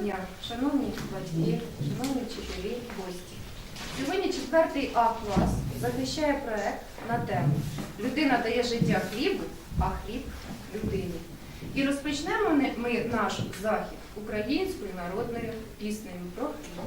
дня, шановні батьки, шановні вчителі, гості. Сьогодні четвертий А клас захищає проект на тему Людина дає життя хлібу, а хліб людині. І розпочнемо ми наш захід українською народною піснею про хліб.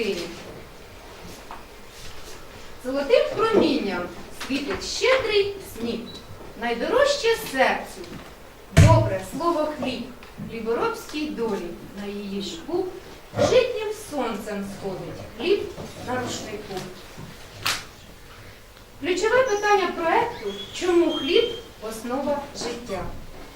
Людині. Золотим промінням світить щедрий сніг, найдорожче серцю, добре слово хліб, хліборобській долі на її шку, житнім сонцем сходить хліб на рушнику. Ключове питання проекту чому хліб основа життя?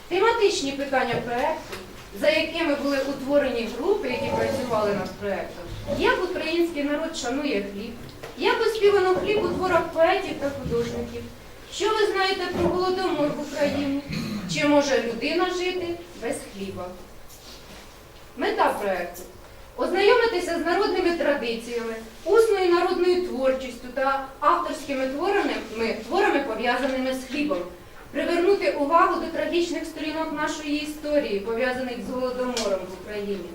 Тематичні питання проекту, за якими були утворені групи, які працювали над проектом, як український народ шанує хліб, як оспівано хліб у творах поетів та художників, що ви знаєте про голодомор в Україні, чи може людина жити без хліба? Мета проекту ознайомитися з народними традиціями, усною народною творчістю та авторськими творами, творами пов'язаними з хлібом, привернути увагу до трагічних сторінок нашої історії, пов'язаних з голодомором в Україні,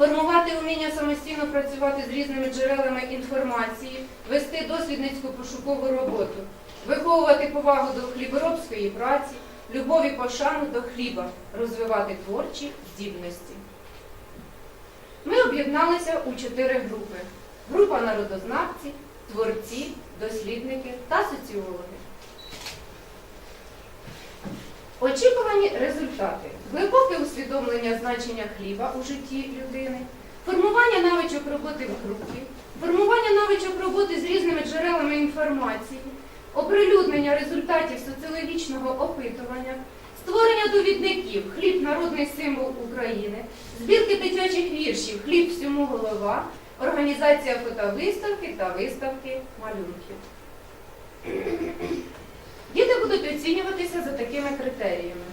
формувати вміння самостійно працювати з різними джерелами інформації, вести дослідницьку пошукову роботу, виховувати повагу до хліборобської праці, любов і пошану до хліба, розвивати творчі здібності. Ми об'єдналися у чотири групи: група народознавці, творці, дослідники та соціологи. Очікувані результати: глибоке усвідомлення значення хліба у житті людини, формування навичок роботи в групі, формування навичок роботи з різними джерелами інформації, оприлюднення результатів соціологічного опитування, створення довідників Хліб народний символ України, збірки дитячих віршів Хліб всьому голова, організація фотовиставки та виставки малюнків. Діти будуть оцінюватися за такими критеріями: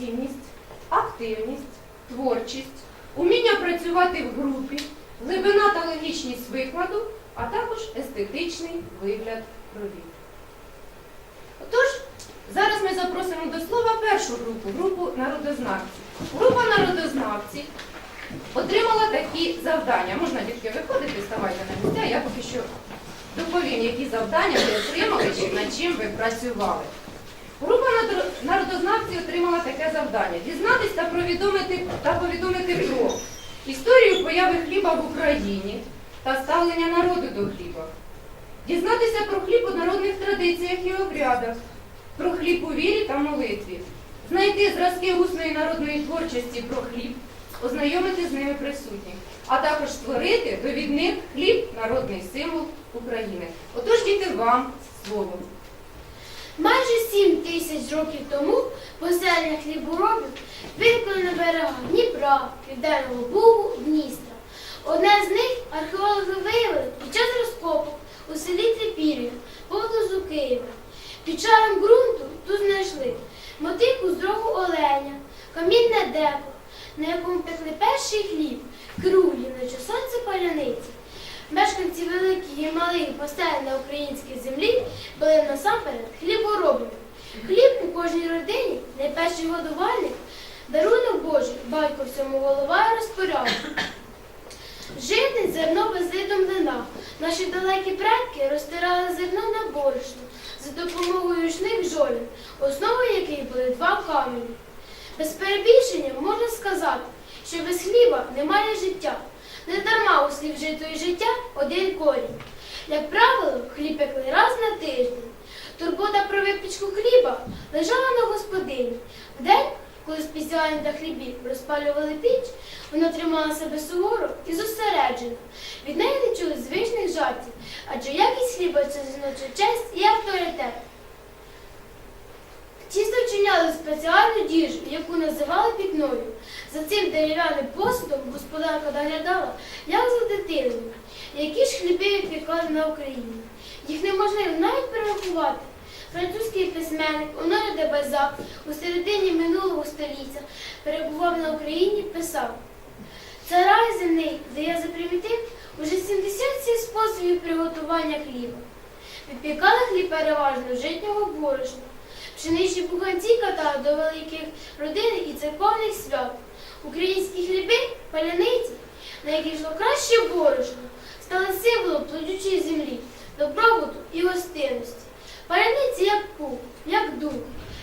самостійність, активність, творчість, уміння працювати в групі, глибина та логічність викладу, а також естетичний вигляд робіт. Отож, зараз ми запросимо до слова першу групу, групу народознавців. Група народознавців отримала такі завдання. Можна дітки виходити, ставайте на місця, я поки що доповім, які завдання ви отримали чи над чим ви працювали. Група народознавців отримала таке завдання дізнатися та повідомити, та повідомити про історію появи хліба в Україні та ставлення народу до хліба. Дізнатися про хліб у народних традиціях і обрядах, про хліб у вірі та молитві, знайти зразки усної народної творчості про хліб, ознайомити з ними присутніх, а також створити довідник хліб народний символ України. Отож, діти, вам слово. Майже сім тисяч років тому поселення хліборобів виникли на берегах Дніпра, Південного Бугу, Дністра. Одне з них археологи виявили під час розкопок у селі Трипір'я поблизу Києва. Під шаром ґрунту тут знайшли мотику з рогу оленя, камінне деко, на якому пекли перший хліб, круглі, наче сонце паляниці. Мешканці великих і малих поселень на українській землі були насамперед хліборобами. Хліб у кожній родині найперший годувальник, дарунок Божий, батько всьому голова і. Жити зерно безлитом млина. Наші далекі предки розтирали зерно на борошно за допомогою ручних жолів, основою яких були два камені. Без перебільшення можна сказати, що без хліба немає життя. Не дарма у слів жито життя один корінь. Як правило, хліб пекли раз на тиждень. Турбота про випічку хліба лежала на господині. Вдень, коли спеціально для хлібів розпалювали піч, вона тримала себе суворо і зосереджено. Від неї не чули звичних жартів, адже якість хліба це жіноча честь і авторитет. Тісто вчиняли спеціальну діжу, яку називали пікною. За цим дерев'яним посудом господарка доглядала, як за дитиною, які ж хліби відпікали на Україні. Їх неможливо навіть перерахувати. Французький письменник Оноре де Бальзак у середині минулого століття перебував на Україні, писав Це рай земний, де я запримітив уже 77 способів приготування хліба. Відпікали хліб переважно житнього борошна. Пшеничні буханці катали до великих родин і церковних свят. Українські хліби, паляниці, на яких йшло краще борошно, стали символом плодючої землі, добробуту і гостинності. Паляниці як пух, як дух,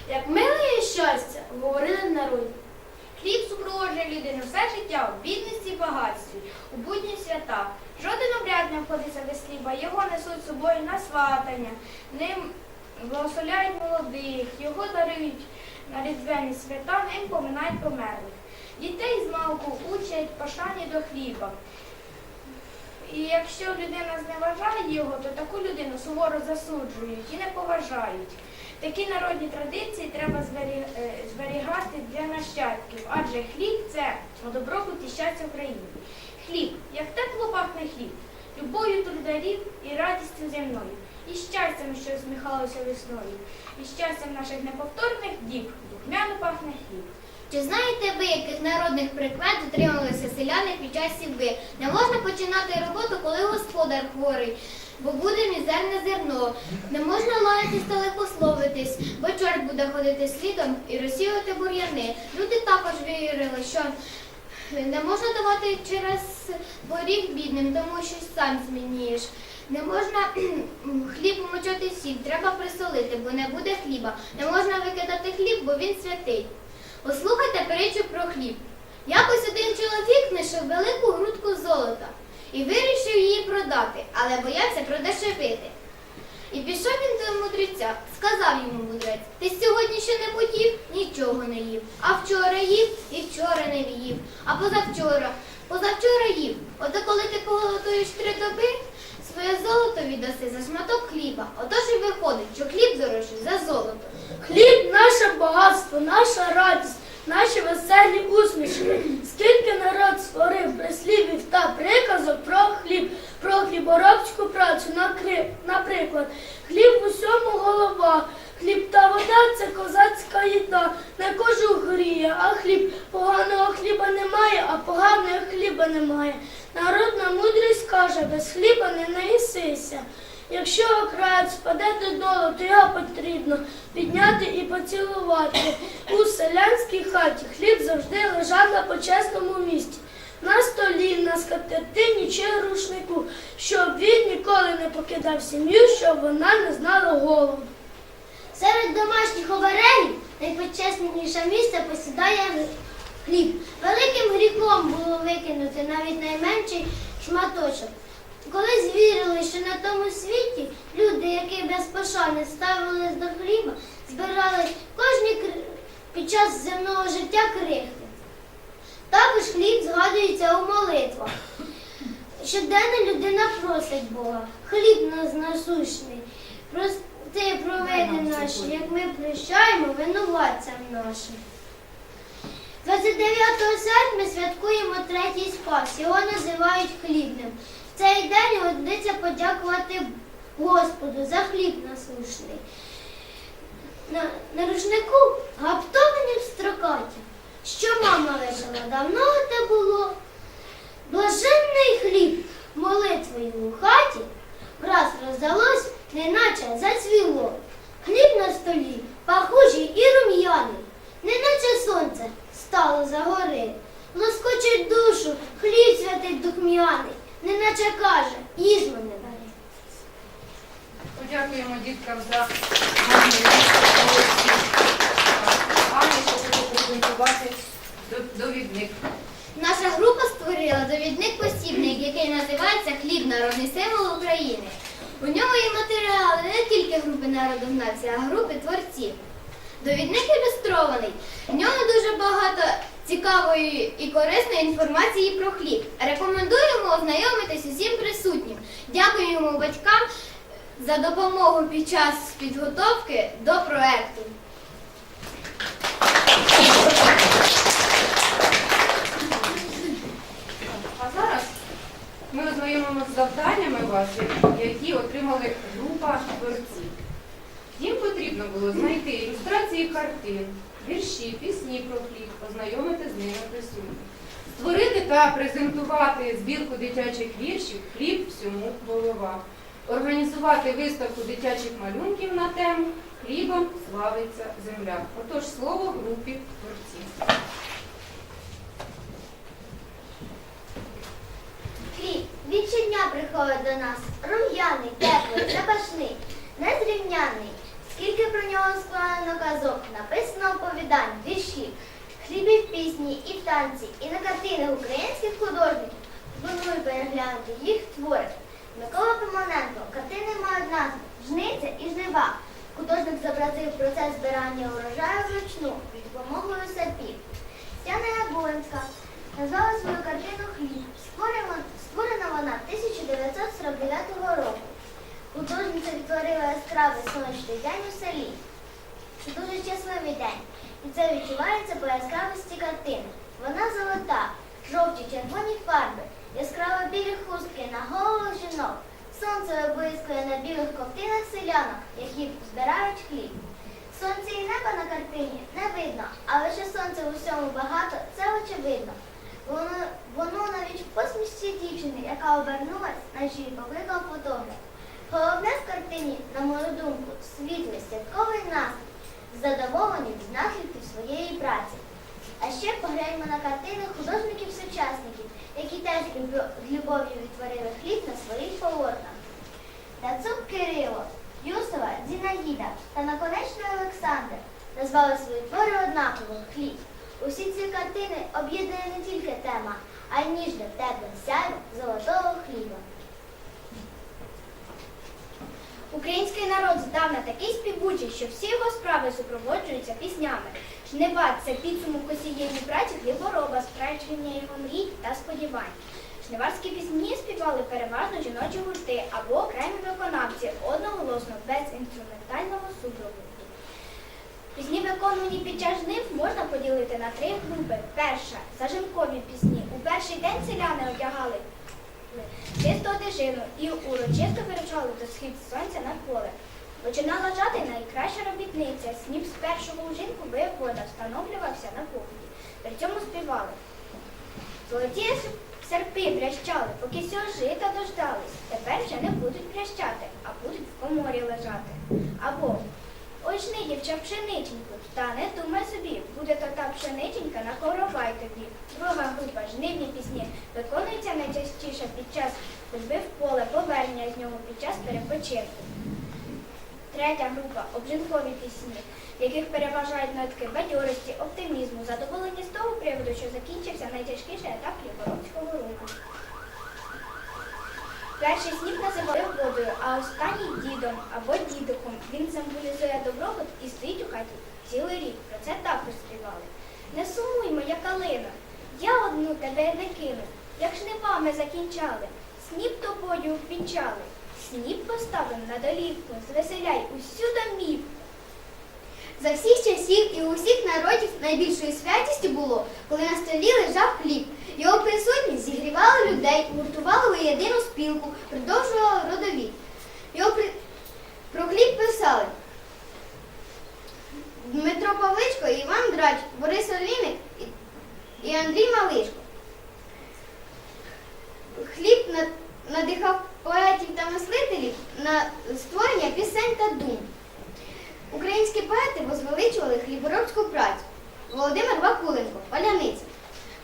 як миле є щастя, говорили народі. Хліб супроводжує людину все життя у бідності і багатстві, у будні свята. Жоден обряд не обходиться без хліба, його несуть з собою на сватання, ним благословляють молодих, його дарують на різдвяні свята, ним поминають померлих. Дітей з малку учать пошані до хліба. І якщо людина зневажає його, то таку людину суворо засуджують і не поважають. Такі народні традиції треба е, зберігати для нащадків, адже хліб це добробут і щастя України. Хліб, як тепло пахне хліб, любов'ю трударів і радістю земною, і щастям, що усміхалося весною, і щастям наших неповторних діб, духмяно пахне хліб. Чи знаєте ви, яких народних прикмет дотримувалися селяни під час сівби? Не можна починати роботу, коли господар хворий, бо буде мізерне зерно. Не можна лаятись та лихословитись, бо чорт буде ходити слідом і розсіювати бур'яни. Люди також вірили, що не можна давати через поріг бідним, тому що сам змінієш. Не можна хліб умочати в сіль, треба присолити, бо не буде хліба. Не можна викидати хліб, бо він святий. Послухайте притчу про хліб. Якось один чоловік знайшов велику грудку золота і вирішив її продати, але боявся продешевити. І пішов він до мудреця, сказав йому мудрець, ти сьогодні що-небудь їв? Нічого не їв. А вчора їв і вчора не їв. А позавчора, позавчора їв. Ото коли ти поголодуєш три доби, своє золото віддаси за шматок хліба. Отож і виходить, що хліб дорожчий за золото. Хліб наше багатство, наша радість, наші веселі усмішки. Скільки народ створив прислівів та приказок про хліб, про хліборобську працю, наприклад, хліб в усьому голова, хліб та вода це козацька їда, не кожух гріє, а хліб поганого хліба немає, а поганого хліба немає. Народна мудрість каже, без хліба не наїсися. Якщо окраєць впаде додолу, то його потрібно підняти і поцілувати. У селянській хаті хліб завжди лежав на почесному місці. На столі, на скатертині чи рушнику, щоб він ніколи не покидав сім'ю, щоб вона не знала голоду. Серед домашніх оберегів найпочесніше місце посідає хліб. Великим гріхом було викинути навіть найменший шматочок. Коли звірили, що на тому світі люди, які без пошани ставились до хліба, збирали кожні під час земного життя крихти. Також хліб згадується у молитвах. Щоденно людина просить Бога, хліб нас насущний, прости провини наші, як ми прощаємо винуватцям нашим. 29 серпня святкуємо третій спас, його називають хлібним. В цей день годиться подякувати Господу за хліб насушний. На, на рушнику гаптовані в строкаті, що мама лишила давно те було. Блаженний хліб молитвою у хаті враз роздалось, неначе зацвіло. Хліб на столі пахучий і рум'яний, неначе сонце стало за гори. Лоскочить душу, хліб святий духмяний, неначе каже, їж мене бери. Подякуємо діткам за гарний що буде презентувати до- довідник. Наша група створила довідник посібник, який називається Хліб народний символ України. У ньому є матеріали не тільки групи народів нації, а групи творців. Довідник ілюстрований. В ньому дуже багато цікавої і корисної інформації про хліб. Рекомендуємо ознайомитись усім присутнім. Дякуємо батькам за допомогу під час підготовки до проекту. А зараз ми ознайомимо з завданнями ваші, які отримали група творців. Їм потрібно було знайти ілюстрації картин, вірші, пісні про хліб, ознайомити з ними присутніх. Створити та презентувати збірку дитячих віршів Хліб всьому голова. Організувати виставку дитячих малюнків на тему Хлібом славиться земля. Отож, слово групі творців. Хліб від приходить до нас, рум'яний, теплий, запашний, незрівняний. Скільки про нього складено казок, написано оповідань, віршів, хлібів пісні і танці, і на картинах українських художників. Пропоную переглянути їх твори. Микола Пимоненко, картини мають назву Жниця і жнива. Художник зобразив процес збирання урожаю вручну під допомогою сапів. Тяна Яблонська назвала свою картину Хліб. Створена, створена вона 1949 року. Художниця відтворила яскравий сонячний день у селі. Це дуже щасливий день, і це відчувається по яскравості картини. Вона золота, жовті червоні фарби, яскраво білі хустки на головах жінок. Сонце виблискує на білих ковтинах селянок, які збирають хліб. Сонця і неба на картині не видно, але що сонця в усьому багато, це очевидно. Воно, воно навіть в посмішці дівчини, яка обернулась, її покликав фотограф. Головне в картині, на мою думку, світлий святковий настрій, задоволені від наслідків своєї праці. А ще погляньмо на картини художників-сучасників, які теж з любов'ю відтворили хліб на своїх полотнах. Дацук Кирило, Юсова, Зінаїда та наконечний Олександр назвали свої твори однаково хліб. Усі ці картини об'єднує не тільки тема, а й ніжним теплим сяйм золотого хліба. Український народ здавна такий співучий, що всі його справи супроводжуються піснями. Жнива це підсумок усієї праці хлібороба, справження його мрій та сподівань. Жниварські пісні співали переважно жіночі гурти або окремі виконавці, одноголосно, без інструментального супроводу. Пісні, виконувані під час жнив, можна поділити на три групи. Перша зажинкові пісні. У перший день селяни одягали чисту одежину і урочисто вирушали до схід сонця на поле. Починала жати найкраща робітниця. Сніп з першого ужинку воєвода встановлювався на погляді. При цьому співали. Золоті серпи брящали, поки сього жита дождались. Тепер вже не будуть брящати, а будуть в коморі лежати. Або ой жни, дівча пшениченьку, та не думай собі, буде то та пшениченька на коровай тобі. Друга група жнивні пісні виконується найчастіше під час ходьби в поле, повернення з нього під час перепочинку. Третя група обжинкові пісні, в яких переважають нотки бадьорості, оптимізму, задоволення з того приводу, що закінчився найтяжкіший етап Єгоровського руху. Перший сніп називали водою, а останній дідом або дідухом. Він символізує добробут і стоїть у хаті цілий рік. Про це також співали. Не сумуй, моя калина, я одну тебе не кину. Як жнива ми закінчали, сніп тобою впінчали. Сніп поставим на долівку, звеселяй усю домівку. За всіх часів і у всіх народів найбільшою святістю було, коли на столі лежав хліб. Його присутність зігрівала людей, гуртувала у спілку, продовжувала родовід. Його при... Про хліб писали Дмитро Павличко, Іван Драч, Борис Олійник і- і Андрій Малишко. Хліб надихав поетів та мислителів на створення пісень та дум. Українські поети возвеличували хліборобську працю. Володимир Вакуленко, Паляниця.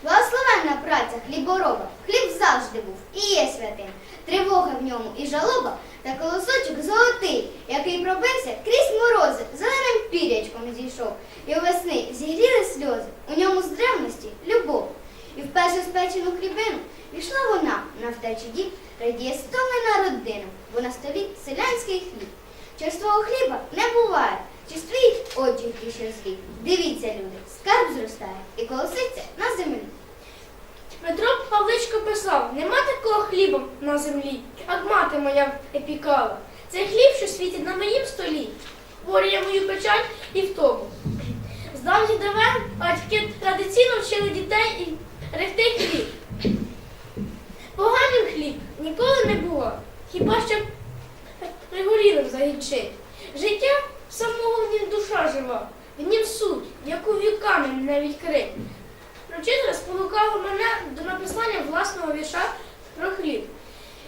Благословенна праця хлібороба. Хліб завжди був і є святим. Тривога в ньому і жалоба та колосочок золотий, який пробився крізь морози, зеленим пірячком зійшов. І у весни зігріли сльози. У ньому з древності любов. І вперше спечену хлібину пішла вона на втечі дім, радіє стомлена родина, бо на столі селянський хліб. Черствого хліба не буває. Чи стоїть очі ще? Дивіться, люди, скарб зростає і колоситься на землі. Петро Павличко писав, нема такого хліба на землі, як мати моя епікала. Це хліб, що світить на моїм столі, борює мою печаль і втому. З давніх давен батьки традиційно вчили дітей і ректи хліб. Поганим хліб ніколи не було, хіба що пригорілим загінчить. Життя самого в нім душа жива, в нім суть, яку віками не відкрить. Вчитель спонукав мене до написання власного вірша про хліб.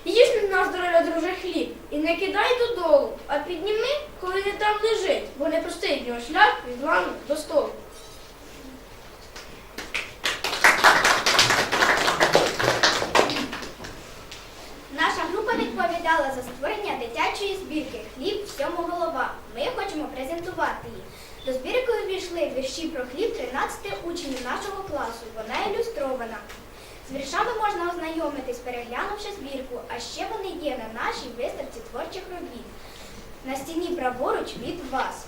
Їж на здоров'я, друже, хліб, і не кидай додолу, а підніми, коли не там лежить, бо не простий в нього шлях від лану до столу. Наша група відповідала за створення дитячої збірки Хліб всьому голова. Ми хочемо презентувати її. До збірки увійшли вірші про хліб 13 учнів нашого класу. Вона ілюстрована. З віршами можна ознайомитись, переглянувши збірку, а ще вони є на нашій виставці творчих робіт. На стіні праворуч від вас.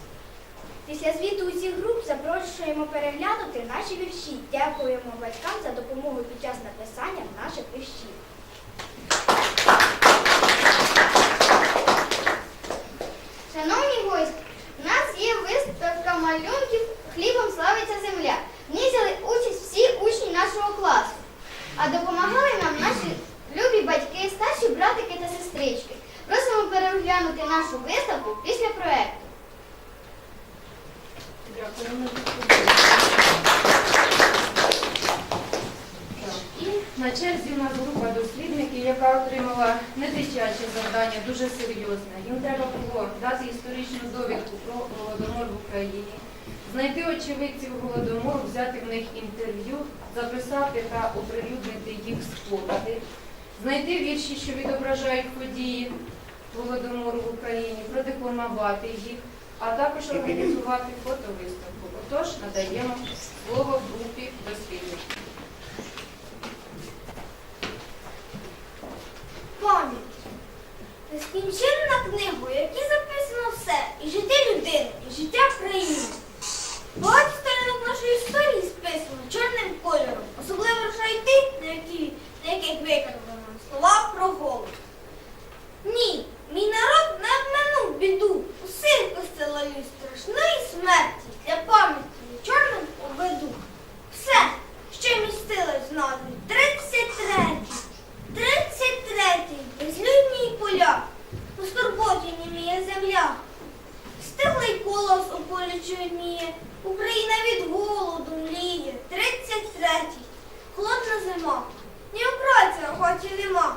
Після звіту усіх груп запрошуємо переглянути наші вірші. Дякуємо батькам за допомогу під час написання наших віршів. Шановні гості, у нас є виставка малюнків Хлібом славиться земля. В ній взяли участь всі учні нашого класу. А допомагали нам наші любі батьки, старші братики та сестрички. Просимо переглянути нашу виставку після проекту. Дякуємо. І на черзі у нас група дослідників, яка отримала недитяче завдання, дуже серйозне. Їм треба було дати історичну довідку про голодомор в Україні, знайти очевидців голодомору, взяти в них інтерв'ю, записати та оприлюднити їх спогади, знайти вірші, що відображають події голодомору в Україні, продекламувати їх, а також організувати фотовиставку. Отож, надаємо слово групі дослідників. Пам'ять. Нескінченна книга, у якій записано все. І життя людини, і життя країни. Багато сторінок нашої історії списано чорним кольором. Особливо вражають ті, на, які, на яких викарбовано слова про голод. Ні, мій народ не обминув біду. Усіх постелаю страшної смерті для пам'яті чорним обеду. земля. Стиглий колос у полі чорніє, Україна від голоду мліє. 33-й. Холодна зима. Ні праці на хаті нема.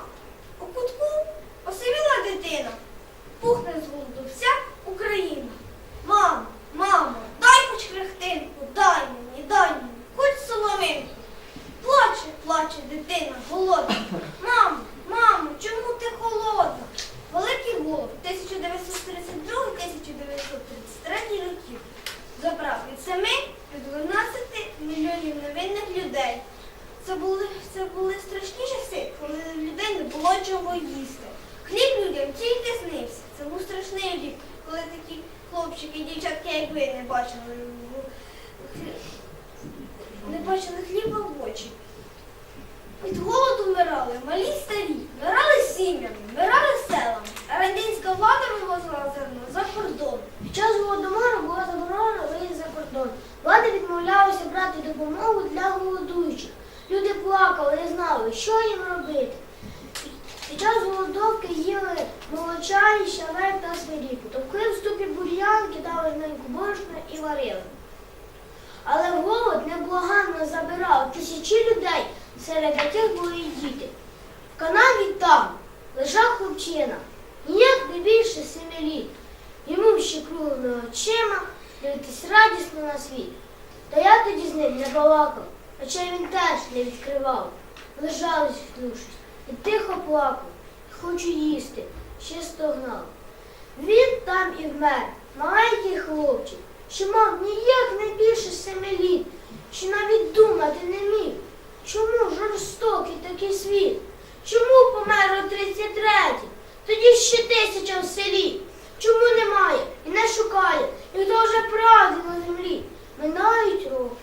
У кутку осивіла дитина. Пухне з голоду вся Україна. Мамо, мамо, дай хоч хрехтинку, дай мені, дай мені, хоч соломинку. Плаче, плаче дитина, голодна. Мамо, мамо, чому ти холодна? Великий голод 1932-1933 років забрав від 7 до 12 мільйонів невинних людей. Це були, це були страшні часи, коли в людей не було чого їсти. Хліб людям тільки снився. Це був страшний рік, коли такі хлопчики і дівчатки, як ви, не бачили, в- не бачили хліба в очі. Від голоду вмирали малі й старі, вмирали сім'ями, вмирали селами. А радянська влада вивозила зерно за кордон. Під час голодомору була заборонена виїзд за кордон. Влада відмовлялася брати допомогу для голодуючих. Люди плакали, не знали, що їм робити. Під час голодовки їли молочай, щавель та смиріку. Товкли в ступі бур'ян, кидали в неньку борошна і варили. Але голод неблаганно забирав тисячі людей, серед яких були і діти. В канаві там лежав хлопчина, ніяк не більше семи літ. Йому ще круглими очима дивитись радісно на світ. Та я тоді з ним не балакав, очей він теж не відкривав. Лежав, зіткнувшись, і тихо плакав, хочу їсти, ще стогнав. Він там і вмер, маленький хлопчик, що мав ніяк не більше семи літ, що навіть думати не міг. Чому жорстокий такий світ? Чому помер у 33-й? Тоді ще тисяча в селі. Чому немає і не шукає, і хто вже правди на землі? Минають роки,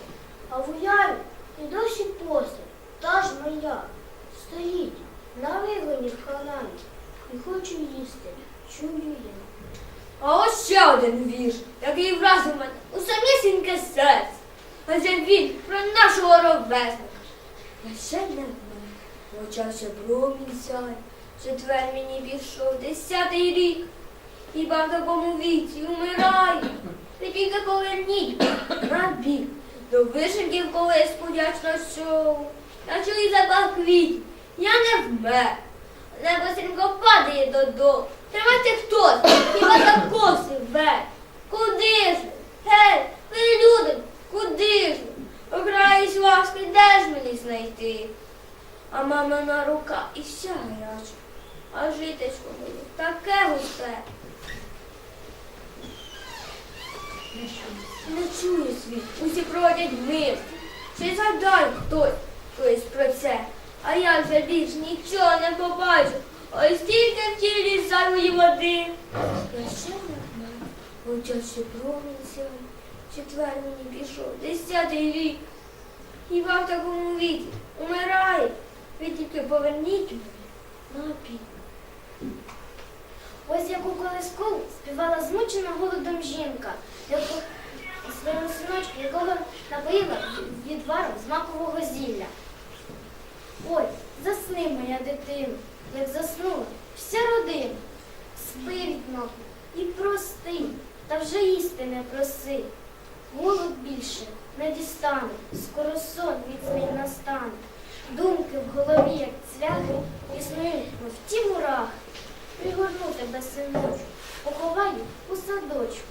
а в уяві і досі постать, та ж моя, стоїть на вигоні в канаві і хочу їсти, чую я. А ось ще один вірш, який вразив мене у самісіньке серце. Адже він про нашого ровесника. Я ще не вмер, почався промінь сяй. Четвер мені пішов десятий рік. Хіба в такому віці умираю? Ви тільки поверніть на бік. До вишеньків колись подячно йшов. Я чую запах квітів, я не вмер. Небо стрімко падає додому. Тримайте хтось, хіба за коси вверх. Куди ж? Гей, ви люди, куди ж? Окраїсь ласки, де ж мені знайти? А мамина рука і вся гаряча. А житечко моє таке густе. Не чує світ, усі проводять мир. Чи згадай хтось колись про це? А я вже більш нічого не побачу. Ось тільки в тілі зайвої води. Почався промінь сяє. Четвер мені пішов, десятий рік. Хіба в такому віці умирає? Ви тільки поверніть мене на пік. Ось яку колискову співала змучена голодом жінка, яку своєму синочку, якого напоїла відваром з макового зілля. Ой, засни, моя дитина, як заснула вся родина. Спи відно і прости, та вже їсти не проси. Голод більше не дістане, скоро сон міцний настане. Думки в голові, як цвяхи, існують, мов ті мурахи. Пригорну тебе, синочку, поховаю у садочку.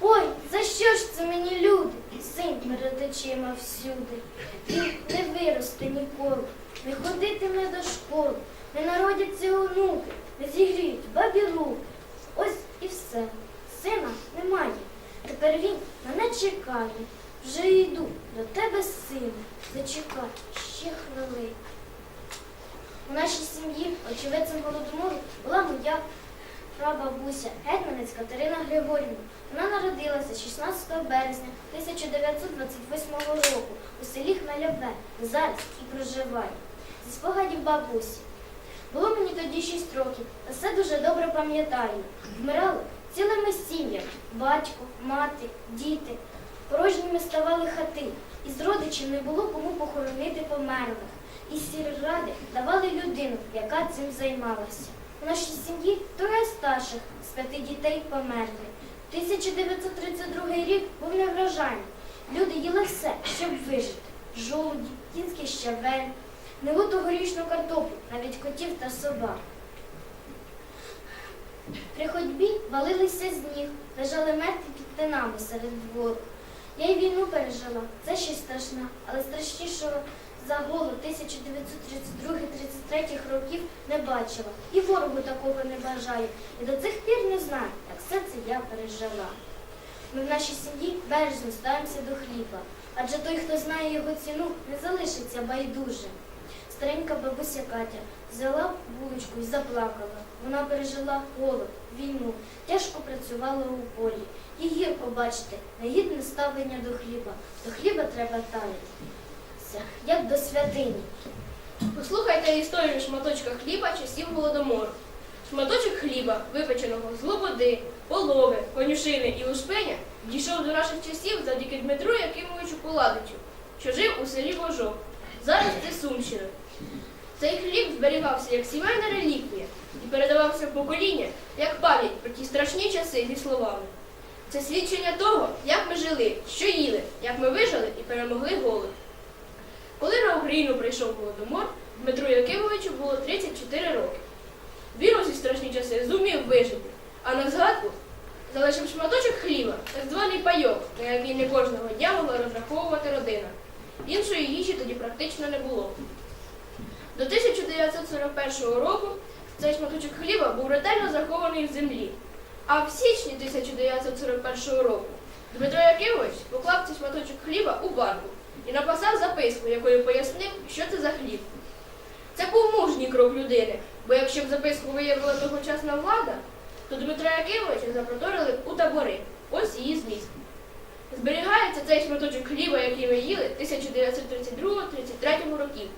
Ой, за що ж це мені люди? Син перед очима всюди. Він не виросте ніколи, не ходитиме до школи, не народяться онуки, не зігріють бабі руки. Ось і все. Сина немає. Тепер він мене чекає. Вже йду до тебе, сину. Зачекай ще хвилину. У нашій сім'ї очевидцем голодомору була моя прабабуся Гетьманець Катерина Григорівна. Вона народилася 16 березня 1928 року у селі Хмельове, зараз і проживає. Зі спогадів бабусі. Було мені тоді 6 років, та все дуже добре пам'ятаю. Вмирали цілими сім'ями батько, мати, діти. Порожніми ставали хати, і з родичів не було кому похоронити померлих. І сільради давали людину, яка цим займалася. У нашій сім'ї троє старших з п'яти дітей померли. 1932 рік був неврожайний. Люди їли все, щоб вижити. Жолуді, кінський щавель, невуту горішну картоплю, навіть котів та собак. При ходьбі валилися з ніг, лежали мертві під тинами серед двору. Я й війну пережила, це ще страшна, але страшнішого за голод 1932-33 років не бачила. І ворогу такого не бажаю. І до цих пір не знаю, як все це я пережила. Ми в нашій сім'ї бережно ставимося до хліба, адже той, хто знає його ціну, не залишиться байдужим. Старенька бабуся Катя взяла булочку і заплакала. Вона пережила голод, війну, тяжко працювала у полі. І гірко бачити, негідне ставлення до хліба. До хліба треба таїтися, як до святині. Послухайте історію шматочка хліба часів голодомору. Шматочок хліба, випеченого з лободи, полови, конюшини і лушпеня, дійшов до наших часів завдяки Дмитру Якимовичу Поладичу, що жив у селі Божок. Зараз це Сумщина. Цей хліб зберігався як сімейна реліквія і передавався в покоління як пам'ять про ті страшні часи зі словами. Це свідчення того, як ми жили, що їли, як ми вижили і перемогли голод. Коли на Україну прийшов голодомор, Дмитру Якимовичу було 34 роки. Він у ці страшні часи зумів вижити, а на згадку залишив шматочок хліба, так званий пайок, на який не кожного дня могла розраховувати родина. Іншої їжі тоді практично не було. До 1941 року цей шматочок хліба був ретельно захований в землі. А в січні 1941 року Дмитро Якимович поклав цей шматочок хліба у банку і написав записку, якою пояснив, що це за хліб. Це був мужній крок людини, бо якщо б записку виявила тогочасна влада, то Дмитра Якимовича запроторили у табори. Ось її зміст. Зберігається цей шматочок хліба, який ми їли 1932-33 років.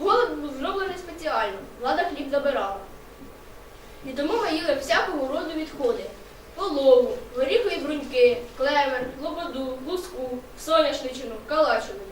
Голод був зроблений спеціально, влада хліб забирала. І тому ми їли всякого роду відходи. Полову, горіхові бруньки, клевер, лободу, луску, соняшничину, калачину.